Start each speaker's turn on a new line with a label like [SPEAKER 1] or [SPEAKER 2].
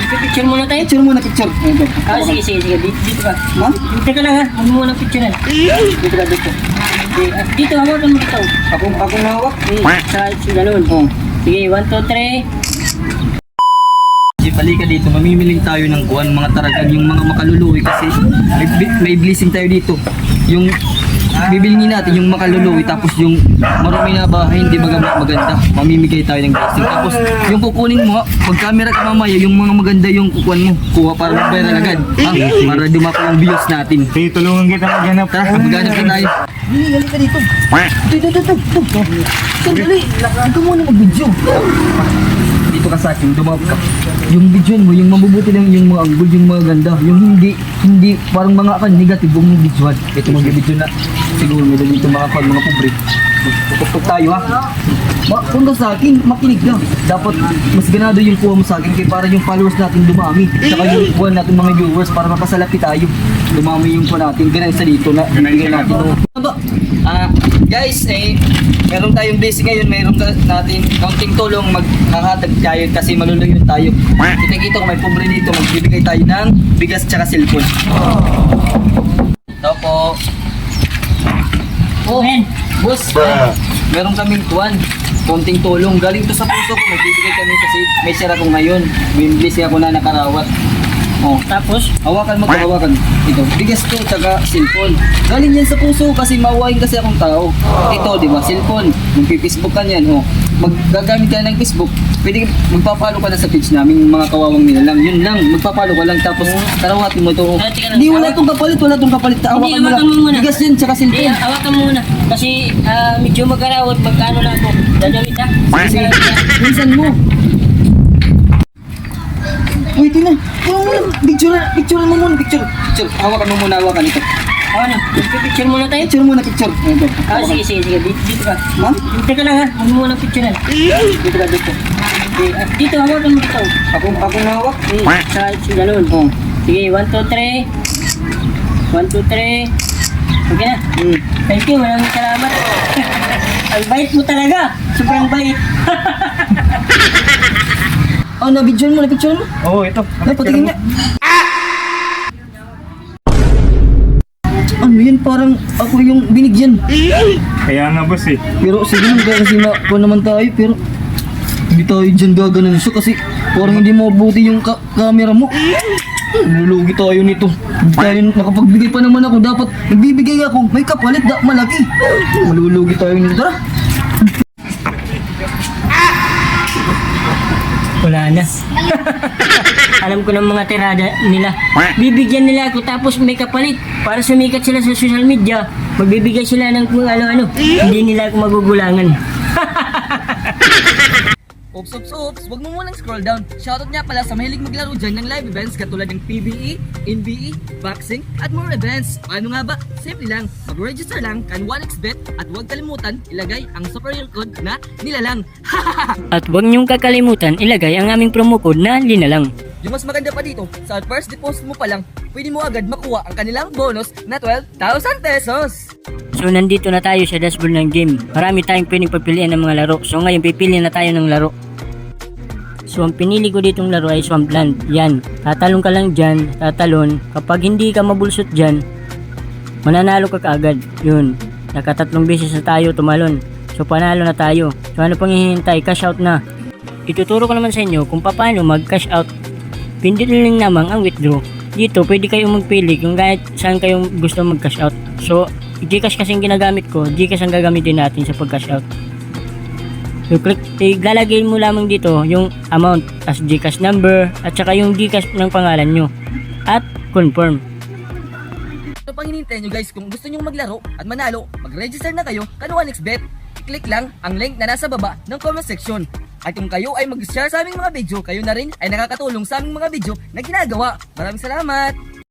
[SPEAKER 1] Picture muna tayo.
[SPEAKER 2] Picture muna, picture. Ito.
[SPEAKER 1] Ah, sige, sige, sige. Dito, dito ka.
[SPEAKER 2] Ma'am?
[SPEAKER 1] Dito ka lang ha. Huwag mo muna picture yan.
[SPEAKER 2] Dito ka, dito.
[SPEAKER 1] Dito, hawakan mo dito.
[SPEAKER 2] Ako, ako nahawak.
[SPEAKER 1] Hmm, sa, sa ganun.
[SPEAKER 2] Oh.
[SPEAKER 1] Sige, 1, 2, 3.
[SPEAKER 2] Jeep, halika dito. Mamimiling tayo ng kuwan, mga taragan, yung mga makaluluwi kasi may, may blessing tayo dito. Yung bibilingin natin yung makaluluwi tapos yung marumi na bahay hindi baga maganda mamimigay tayo ng blessing tapos yung kukunin mo pag camera ka mamaya yung mga maganda yung kukuhan mo kuha para mag-viral agad ha? para dumapa yung views natin
[SPEAKER 3] Sige, tulungan kita maghanap.
[SPEAKER 2] tara maghanap na tayo hindi halika dito dito dito dito sandali ikaw muna mag-video dito ka sa akin, dumap ka. Yung video mo, yung mabubuti lang yung mga angle, yung mga ganda. Yung hindi, hindi, parang mga kan negative yung visual. Ito mag-video na siguro may dito mga kan, mga pobre. Tutok tayo ha. Ma, kung ka sa akin, makinig ka. Dapat mas ganado yung kuha mo sa akin kaya para yung followers natin dumami. Saka yung kuha natin mga viewers para mapasalapi tayo. Dumami yung kuha natin. Ganun sa dito na ibigay natin. Ah, guys, eh, meron tayong blessing ngayon. Meron natin kaunting tulong maghahatag tayo kasi maluluyon tayo. Kita-kita ko may pobre dito. Magbibigay tayo ng bigas tsaka cellphone. Ito po.
[SPEAKER 1] Oh, hen.
[SPEAKER 2] Boss, meron kaming tuwan. Konting tulong. Galing to sa puso ko. Magbibigay kami kasi may share ako ngayon. May blessing ako na nakarawat. Oh,
[SPEAKER 1] Tapos,
[SPEAKER 2] hawakan mo to, hawakan. Ito, bigas to, taga cellphone. Galing yan sa puso kasi mawain kasi akong tao. Ito, di ba, cellphone. Magpi-Facebook ka niyan, oh. Maggagamit ka ng Facebook. Pwede magpapalo ka na sa page namin, mga kawawang nila lang. Yun lang, magpapalo ka lang. Tapos, tarawatin mo to.
[SPEAKER 1] Lang.
[SPEAKER 2] Hindi, wala tong kapalit, wala tong kapalit. Hawakan mo lang.
[SPEAKER 1] hawakan mo muna.
[SPEAKER 2] Bigas yan, tsaka
[SPEAKER 1] hindi,
[SPEAKER 2] cellphone.
[SPEAKER 1] hawakan mo muna. Kasi, ah, medyo magkarawat, magkano lang ako. Dadawit ha.
[SPEAKER 2] Sige, minsan mo. Wait na. Ano mo lang? Picture, picture mo muna, picture. Picture, hawakan mo muna, hawakan ito.
[SPEAKER 1] Ano, picture muna tayo.
[SPEAKER 2] Picture muna, picture. Ito.
[SPEAKER 1] Ah, sige, sige, sige. Dito, dito ka.
[SPEAKER 2] Ma'am?
[SPEAKER 1] Dito ka lang ha. Mo muna picture yan.
[SPEAKER 2] Dito ka, dito.
[SPEAKER 1] Ah, dito, hawakan mo dito.
[SPEAKER 2] Ako, ako nahawak.
[SPEAKER 1] Hmm, sa, sa ganun.
[SPEAKER 2] Oh.
[SPEAKER 1] Sige, 1, 2, 3. 1, 2, 3. Okay na.
[SPEAKER 2] Hmm.
[SPEAKER 1] Thank you, maraming salamat. Ang bait mo talaga. Sobrang bait.
[SPEAKER 2] Oh, na-video mo, na-picture mo.
[SPEAKER 3] Oo, ito.
[SPEAKER 2] Ay, patingin nga. Ano yan, parang ako yung binigyan.
[SPEAKER 3] Kaya nga boss eh.
[SPEAKER 2] Pero sige lang, kaya kasi makuha naman tayo, pero hindi tayo dyan gaganan siya kasi parang hindi mabuti yung ka- camera mo. Nulugi tayo nito. Hindi tayo nakapagbigay pa naman ako. Dapat nagbibigay ako. May kapalit, da, malaki. Malulugi tayo nito. Tara.
[SPEAKER 1] Wala na. Alam ko ng mga tirada nila. Bibigyan nila ako tapos may kapalit. Para sumikat sila sa social media, magbibigay sila ng kung ano-ano. Hindi nila ako magugulangan.
[SPEAKER 2] Oops, oops, oops. Huwag mo munang scroll down. Shoutout nga pala sa mahilig maglaro dyan ng live events katulad ng PBE, NBE, boxing, at more events. Paano nga ba? Simple lang. Mag-register lang kan 1xbet at huwag kalimutan ilagay ang super real code na nilalang.
[SPEAKER 1] At huwag niyong kakalimutan ilagay ang aming promo code na linalang.
[SPEAKER 2] Yung mas maganda pa dito, sa first deposit mo pa lang, pwede mo agad makuha ang kanilang bonus na 12,000 pesos.
[SPEAKER 1] So nandito na tayo sa dashboard ng game. Marami tayong pwedeng pagpilian ng mga laro. So ngayon pipili na tayo ng laro. So ang pinili ko ditong laro ay Swampland. Yan. Tatalon ka lang dyan. Tatalon. Kapag hindi ka mabulsot dyan, mananalo ka kaagad. Yun. Nakatatlong beses na tayo tumalon. So panalo na tayo. So ano pang hihintay? Cash out na. Ituturo ko naman sa inyo kung paano mag cash out. Pindutin lang naman ang withdraw. Dito pwede kayong magpili kung kahit saan kayong gusto mag cash out. So Gcash kasi yung ginagamit ko, Gcash ang gagamitin natin sa pag-cash out. So click, iglalagay mo lamang dito yung amount as Gcash number at saka yung Gcash ng pangalan nyo. At confirm.
[SPEAKER 2] Ano pang hinihintay nyo guys kung gusto nyo maglaro at manalo, mag-register na kayo kan 1xbet. I-click lang ang link na nasa baba ng comment section. At kung kayo ay mag-share sa aming mga video, kayo na rin ay nakakatulong sa aming mga video na ginagawa. Maraming salamat!